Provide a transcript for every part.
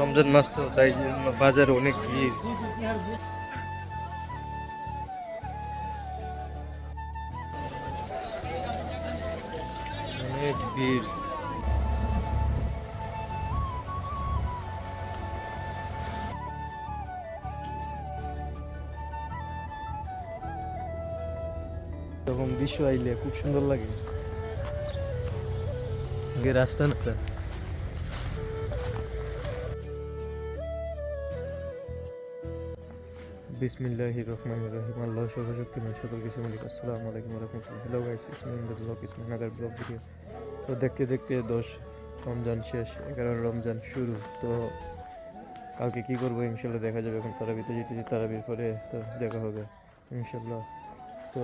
রমজান মাস তো, তাই জন্য বাজারে অনেক ভিড়। অনেক ভিড়। এরকম দৃশ্য আইলে খুব সুন্দর লাগে। রাস্তা না। বিসমিল্লাহ রহমান রহিম। আল্লাহ সর্বশক্তিমান সকল কিছু, মালিক আসসালামু আলাইকুম রহমতুল্লাহ। Hello guys Ismin the blog Ismin blog video তো দেখতে দেখতে দশ রমজান শেষ, এগারো রমজান শুরু। তো কালকে কী করব ইনশাল্লাহ দেখা যাবে, এখন তারাবিতে যেতেছি তারাবির পরে তো দেখা হবে ইনশাল্লাহ তো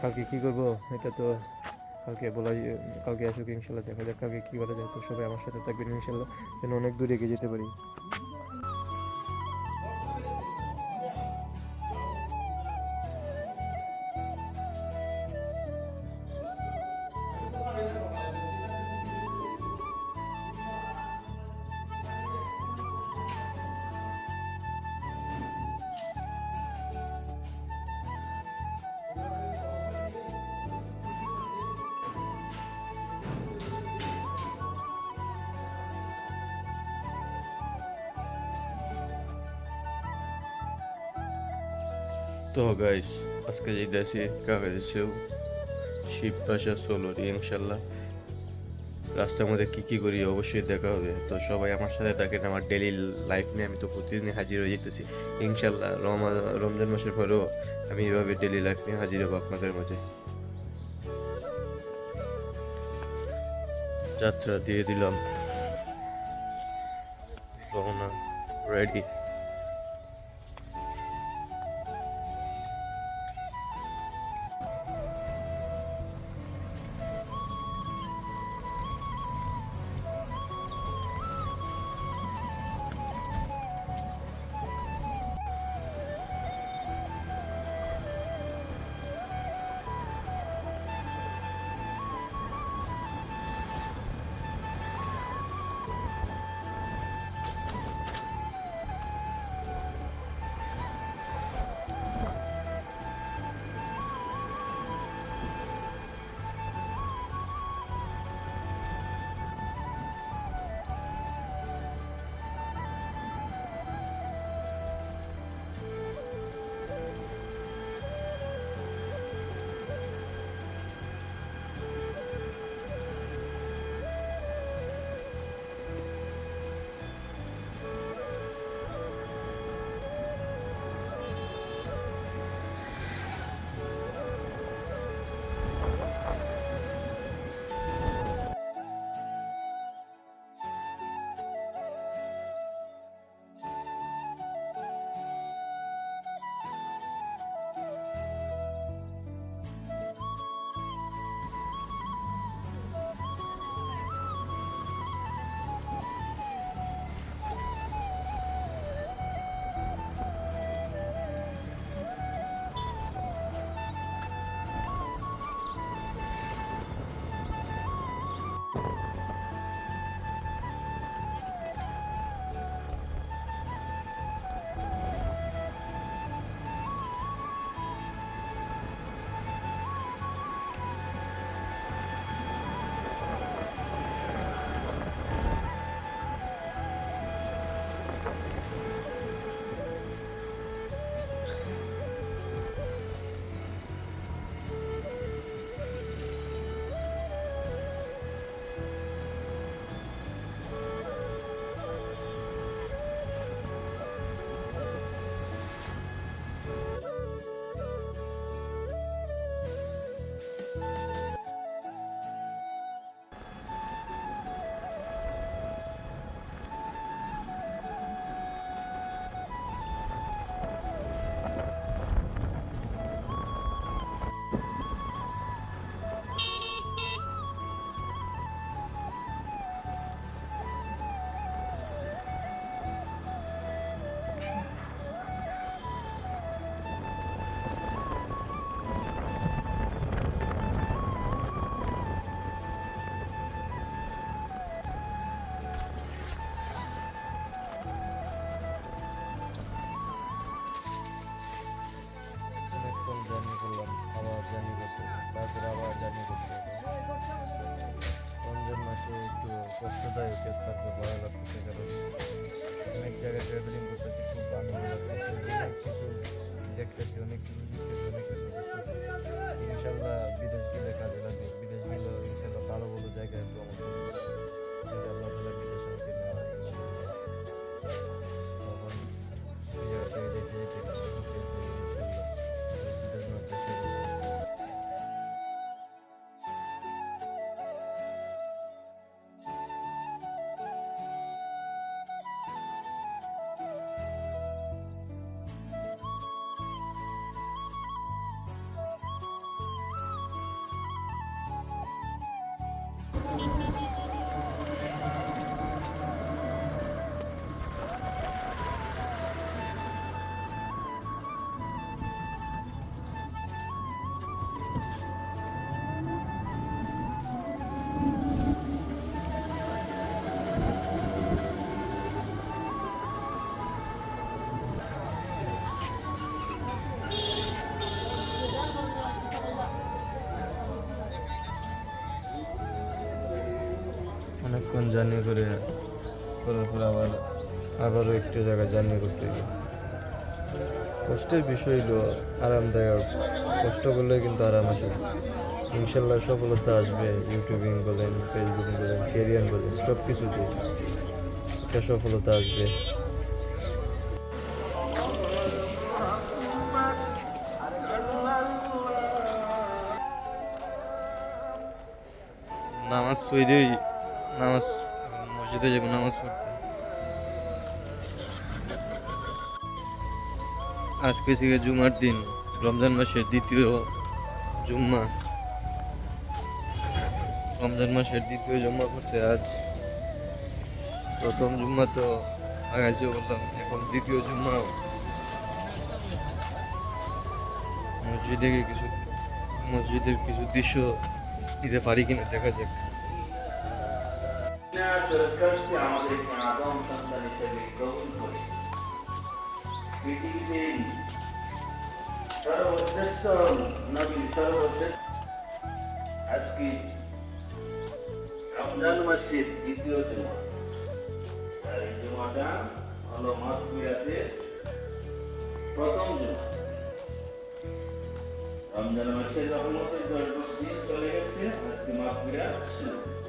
কালকে কী করব? এটা তো কালকে বলা কালকে আসুক ইনশাল্লাহ দেখা যাক, কালকে কী করা যায়। তো সবাই আমার সাথে থাকবেন ইনশাল্লাহ যেন অনেক দূরে এগিয়ে যেতে পারি। তো গাইস আজকে যেতেছি কাগজেছেও শিব ভাষা সোলোরি ইনশাল্লাহ রাস্তার মধ্যে কী কী করি অবশ্যই দেখা হবে। তো সবাই আমার সাথে থাকেন, আমার ডেলি লাইফ নিয়ে আমি তো প্রতিদিনই হাজির হয়ে যেতেছি। ইনশাল্লাহ রমা, রমজান মাসের পরেও আমি এভাবে ডেলি লাইফ নিয়ে হাজির হব আপনাদের মাঝে। যাত্রা দিয়ে দিলাম। রওনা রেডি যাই হোক তারপর ভালো লাগতেছে কারণ অনেক জায়গায় ট্রাভেলিং করতেছি খুব আনন্দ লাগতেছে অনেক কিছু দেখতেছি অনেক কিছু শিখতেছি অনেক কিছু অনেকক্ষণ জার্নি করে করার পর আবার, আবারও একটু জায়গায় জার্নি করতে হবে কষ্টের বিষয় হলো আরামদায়ক। কষ্ট করলে কিন্তু আরাম আসে ইনশাল্লাহ সফলতা আসবে। ইউটিউবিং বলেন ফেসবুকিং বলেন কেরিয়ার বলেন সব কিছুতে একটা সফলতা আসবে। নামাজ পড়েই নামাজ, মসজিদে যাব, নামাজ পড়তে। আজকে থেকে জুমার দিন, রমজান মাসের দ্বিতীয় জুম্মা। রমজান মাসের দ্বিতীয় জুম্মা করছে আজ। প্রথম জুম্মা তো আগাইছে বললাম, এখন দ্বিতীয় জুম্মা। মসজিদে কিছু মসজিদের কিছু দৃশ্য দিতে পারি কিনা দেখা যাক। সরকারকে আমাদেরকে আদম সন্তান হিসেবে গ্রহণ করে। পৃথিবীতে সর্বশ্রেষ্ঠ নবী, সর্বশ্রেষ্ঠ আজকে রমজান মাসের দ্বিতীয় জমা। আর এই জমাটা হলো মাসবিরাতে প্রথম জমা। রমজান মাসের রহমতের দশ দিন চলে গেছে, আজকে মাসবিরাত শুরু।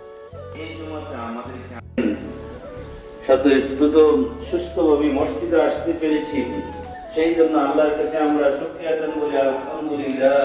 স্বতঃস্ফূর্ত সুস্থভাবে মসজিদে আসতে পেরেছি। সেই জন্য আল্লাহর কাছে আমরা শুক্রিয়া বলি আলহামদুলিল্লাহ।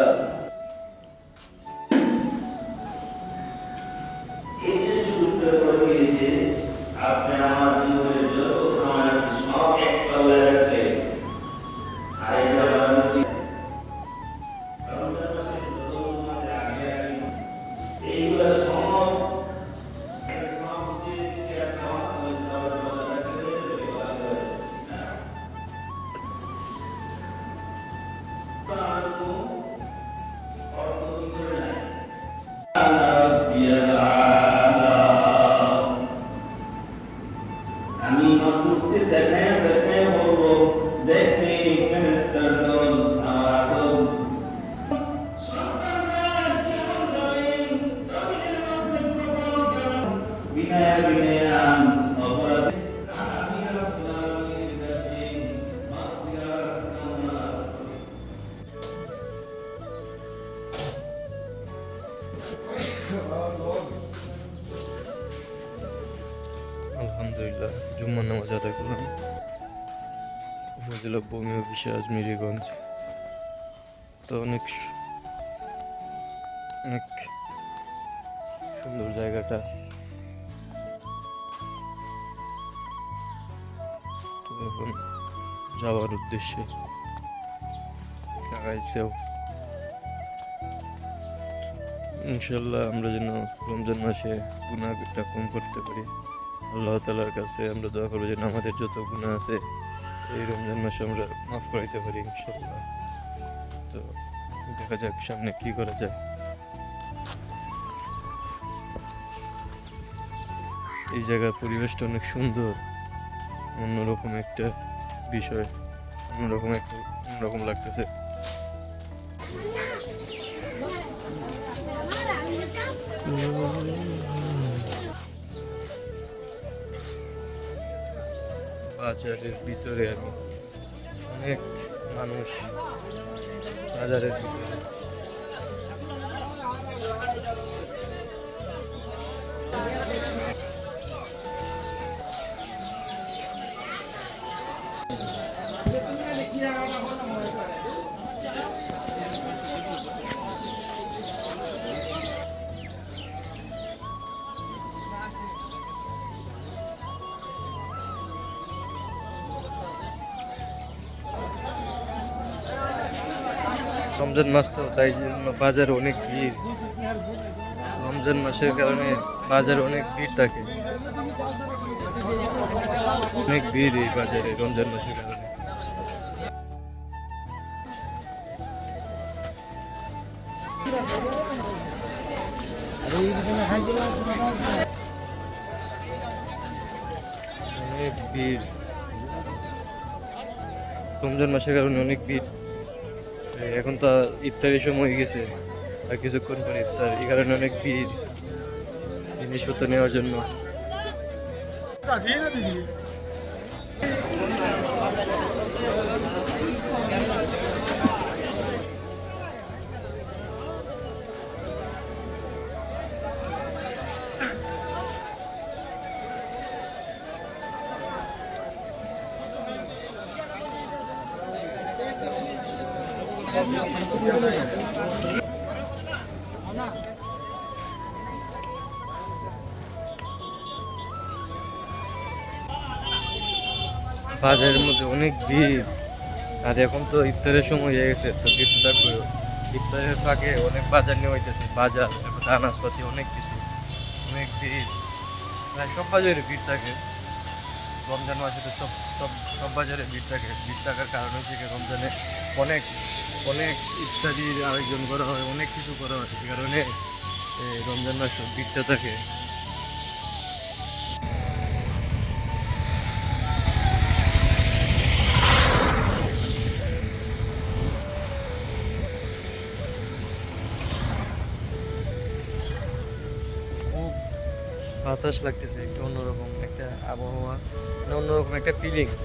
জুম্মার নামাজ আদায় করলাম। উপজেলা ভূমি অফিসে আজমিরিগঞ্জ তো অনেক অনেক সুন্দর জায়গাটা। তো এখন যাওয়ার উদ্দেশ্যে লাগাইছেও ইনশাল্লাহ আমরা যেন রমজান মাসে গুণাটা কম করতে পারি। আল্লাহ তালার কাছে আমরা দোয়া করব যেন আমাদের যত গুণা আছে এই রমজান মাসে আমরা মাফ করাইতে পারি ইনশাল্লাহ তো দেখা যাক সামনে কি করা যায় এই জায়গার পরিবেশটা অনেক সুন্দর অন্যরকম একটা বিষয় অন্যরকম একটা অন্যরকম লাগতেছে বাজারের ভিতরে আমি অনেক মানুষ বাজারের ভিতরে। রমজান মাস তো, তাই জন্য বাজারে অনেক ভিড়। রমজান মাসের কারণে বাজারে অনেক ভিড় থাকে। অনেক ভিড় এই বাজারে রমজান মাসের কারণে। অনেক ভিড়। রমজান মাসের কারণে অনেক ভিড়। এই এখন তো ইফতারের সময় গেছে। আর কিছুক্ষণ পরে ইফতার, এই কারণে অনেক ভিড়। জিনিসপত্র নেওয়ার জন্য। বাজারের মধ্যে অনেক ভিড়। আর এখন তো ইফতারের সময় হয়ে গেছে, তো তো থাকবে ইফতারের ফাঁকে অনেক বাজার নেওয়া হইতেছে, বাজার, তারপর আনাজপাতি, অনেক কিছু। অনেক ভিড়। প্রায় সব বাজারে ভিড় থাকে। রমজান মাসে তো সব সব সব বাজারে ভিড় থাকে। ভিড় থাকার কারণ হচ্ছে রমজানে অনেক অনেক ইত্যাদির আয়োজন করা হয়, অনেক কিছু করা হয়, সে কারণে রমজান মাসে ভিড়টা থাকে। বাতাস লাগতেছে, একটা অন্যরকম একটা আবহাওয়া মানে অন্যরকম একটা ফিলিংস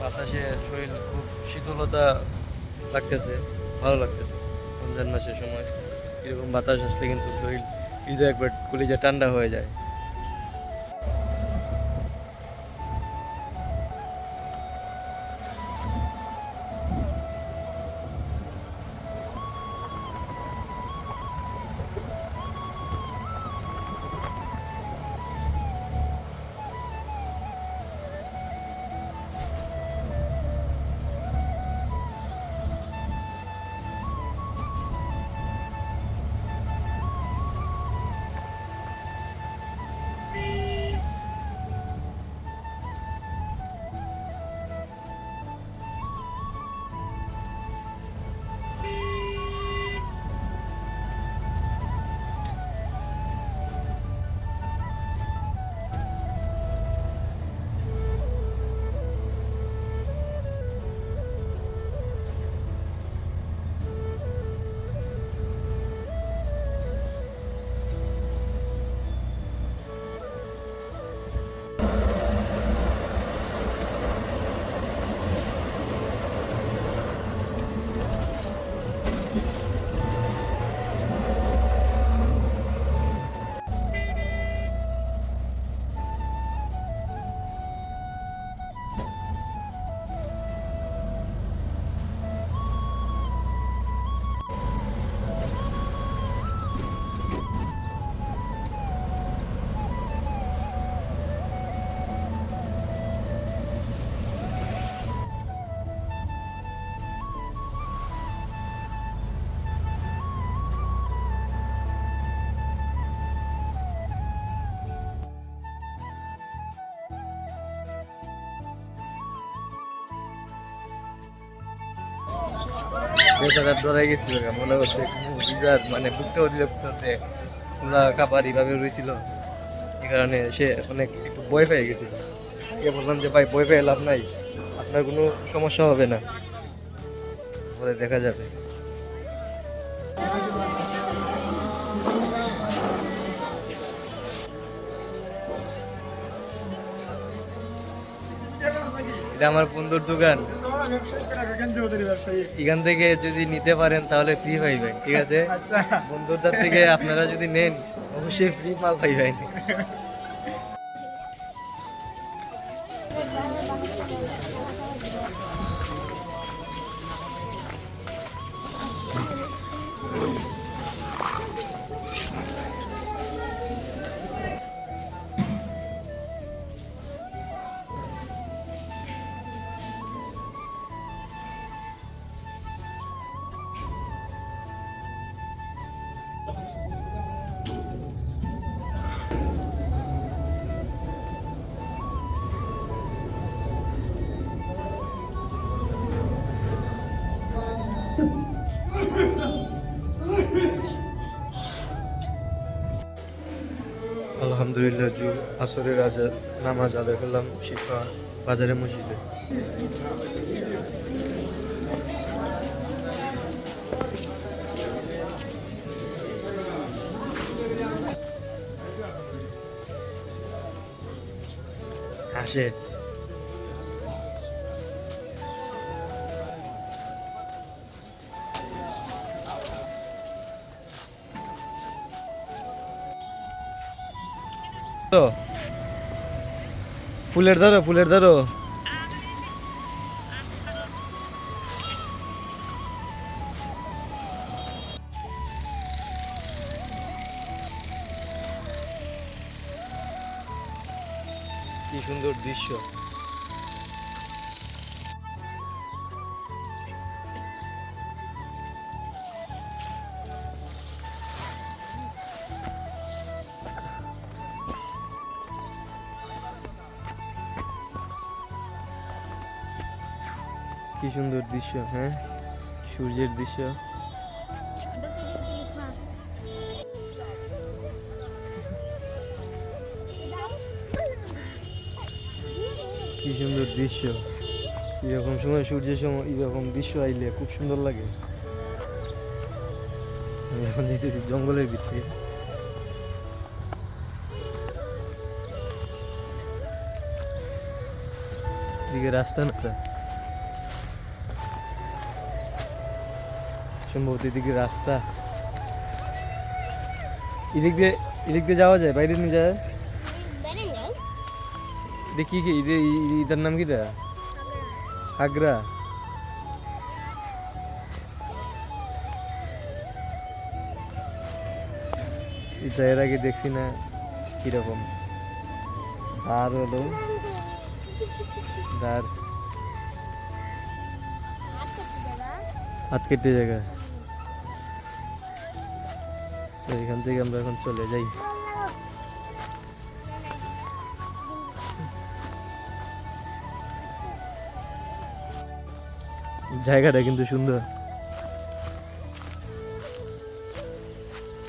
বাতাসে শরীর খুব শীতলতা লাগতেছে, ভালো লাগতেছে। রমজান মাসের সময় এরকম বাতাস আসলে কিন্তু শরীর হৃদয় একবার কলিজা ঠান্ডা হয়ে যায়। বেচারা ডরাই গেছিল মনে হচ্ছে বিজার মানে বুকটা অধিদপ্তরে খোলা কাপার এইভাবে রয়েছিল। এই কারণে সে অনেক একটু ভয় পেয়ে গেছিল। এ বললাম যে, ভাই, ভয় পেয়ে লাভ নাই, আপনার কোনো সমস্যা হবে না। পরে দেখা যাবে। এটা আমার বন্ধুর দোকান। এখান থেকে যদি নিতে পারেন তাহলে ফ্রি পাইবেন ঠিক আছে? বন্ধুরদার থেকে আপনারা যদি নেন অবশ্যই ফ্রি মাল পাইবেন আসরের নামাজ আদায় করলাম শিফা বাজারে মসজিদে। হাসে তো ফুলের ধরো ফুলের ধরো কি সুন্দর দৃশ্য হ্যাঁ? সূর্যের দৃশ্য। কি সুন্দর দৃশ্য। এরকম সময়, সূর্যের সময়, এরকম দৃশ্য আইলে খুব সুন্দর লাগে। এখন যেতেছি জঙ্গলের ভিতরে। এদিকে রাস্তা না? সম্ভবত এদিকে রাস্তা। এদিক দিয়ে এদিক দিয়ে যাওয়া যায়? বাইরে নিয়ে যায়? এটা কি কি? এটা এটার নাম কি দা আগ্রা। এটা এর আগে দেখছি না কীরকম। আর হলো। দার হাত কেটে জায়গা। এখান থেকে আমরা এখন চলে যাই। জায়গাটা কিন্তু সুন্দর।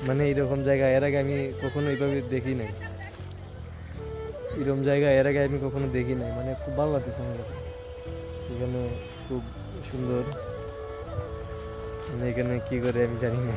মানে এরকম জায়গা, এর আগে আমি কখনো এইভাবে দেখি নাই। এরকম জায়গা এর আগে আমি কখনো দেখি নাই। মানে খুব ভালো লাগতেছে আমার এখানে খুব সুন্দর। মানে এখানে কি করে আমি জানি না।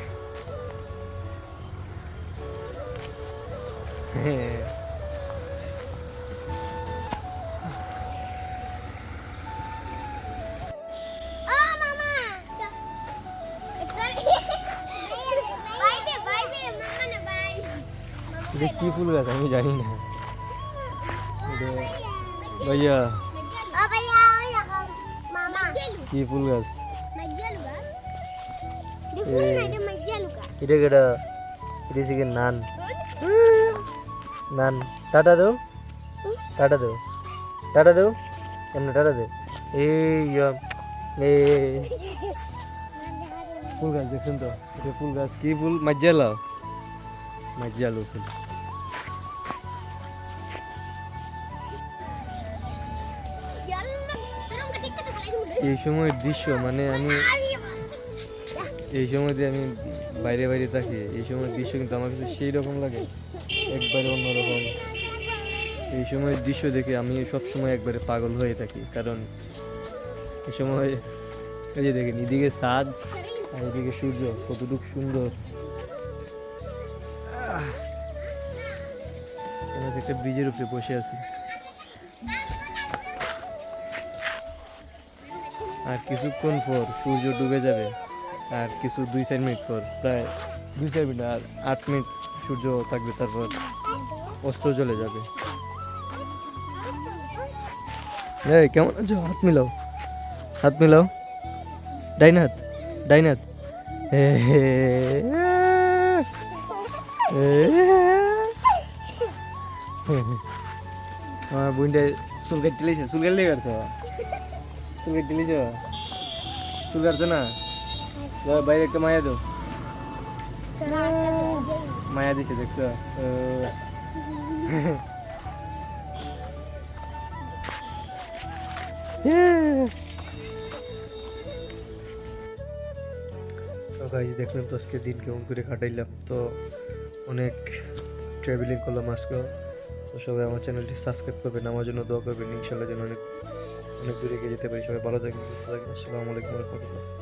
এটা কি ফুল গাছ আমি জানি না এটা- ভাইয়া কি ফুল গাছ এটা কেটা এটা হচ্ছে নান নান, টাটা দেও। টাটা দেও। টাটা দেও। এমনি টাটা দে? এই ফুল গাছ দেখছেন তো, এটা ফুল গাছ। কি ফুল? মাজ্জালা মাজ্জালু ফুল। এই সময় দৃশ্য মানে আমি এই সময় আমি বাইরে বাইরে থাকি, এই সময় দৃশ্য কিন্তু আমার কাছে সেই রকম লাগে। একবারে অন্যরকম। এই সময় দৃশ্য দেখে আমি সব সময় একবারে পাগল হয়ে থাকি, কারণ এই সময় এই যে দেখেন, এদিকে চাঁদ আর এদিকে সূর্য, কতটুকু সুন্দর। একটা ব্রিজের উপরে বসে আছি। আর কিছুক্ষণ পর সূর্য ডুবে যাবে, আর কিছু দুই চার মিনিট পর, প্রায় দুই চার মিনিট আর আট মিনিট সূর্য থাকবে তারপর অস্ত চলে যাবে। এই কেমন আছো? হাত মিলাও। হাত মিলাও। ডাইন হাত ডাইন হাত আমার বোনটা চুল কাটতে লিছে চুল কাটলে কাটছ চুল কাটতে লিছ চুল কাটছে না? বাইরে একটা মায়া দাও। মায়া দিছে, দেখছ? দেখলাম তো আজকে দিন কেমন করে কাটাইলাম। তো অনেক ট্রাভেলিং করলাম আজকে তো সবাই আমার চ্যানেলটি সাবস্ক্রাইব করবেন, আমার জন্য দোয়া করবেন। ইনশাল্লাহ যেন অনেক অনেক দূরে এগিয়ে যেতে পারি। সবাই ভালো থাকবেন সুস্থ থাকবেন আসসালামু আলাইকুম রহমতুল্লাহ।